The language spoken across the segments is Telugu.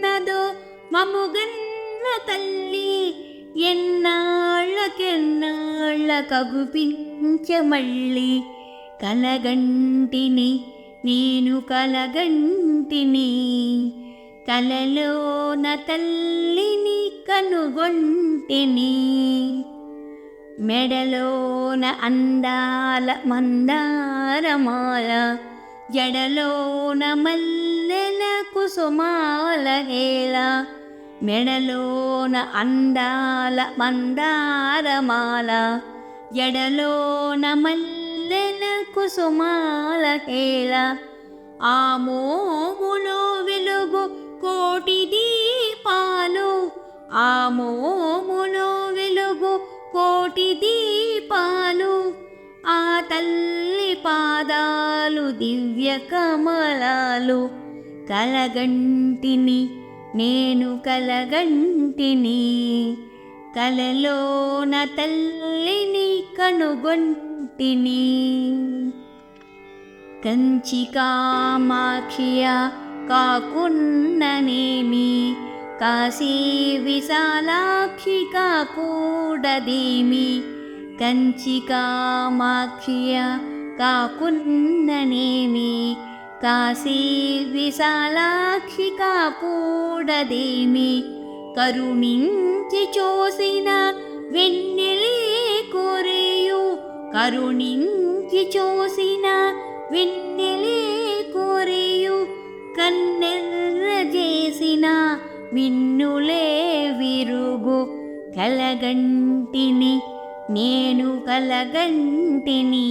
ఉన్నదో మముగన్న తల్లి ఎన్నాళ్ళకెన్నాళ్ళ కగుపించ మళ్ళీ. కలగంటిని నేను కలగంటిని కలలోన తల్లిని కనుగొంటిని. మెడలోన అందాల మందారమాల జడలోన మల్లెల కుసుమాల హేళ మెడలోన అందాల మందారమాల. జడలోన మల్లెల కుసుమాల హేళ దివ్య కమలాలు కలగంటిని నేను కలగంటిని. కలలోన తల్లిని కనుగొంటిని. కంచి కామాక్షియ కాకున్ననేమి కాశీ విశాలాక్షి కాకూడదేమి. కంచి కామాక్షియ కాకున్ననేమి? కాశీ విశాలాక్షి కాకూడదేమి? కరుణించి చూసిన వెన్నెలే కోరేయు. కరుణించి చూసిన వెన్నెలే కోరేయు. కన్నెర్ర చేసిన విన్నులే విరుగు. కలగంటిని నేను కలగంటిని.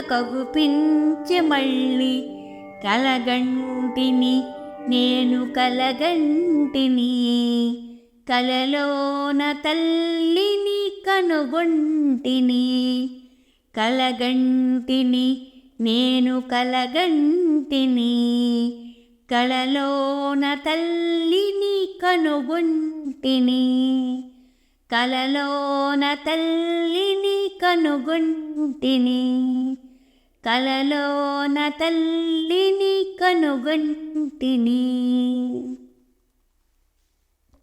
కగుపించి మళ్ళీ కలగంటిని నేను కలగంటిని. కలలోన తల్లిని కనుగొంటిని కలగంటిని నేను కలగంటిని. కలలోన తల్లిని కనుగొంటిని కలలోన తల్లిని కనుగొంటిని. కలలోన తల్లిని కనుగొంటిని.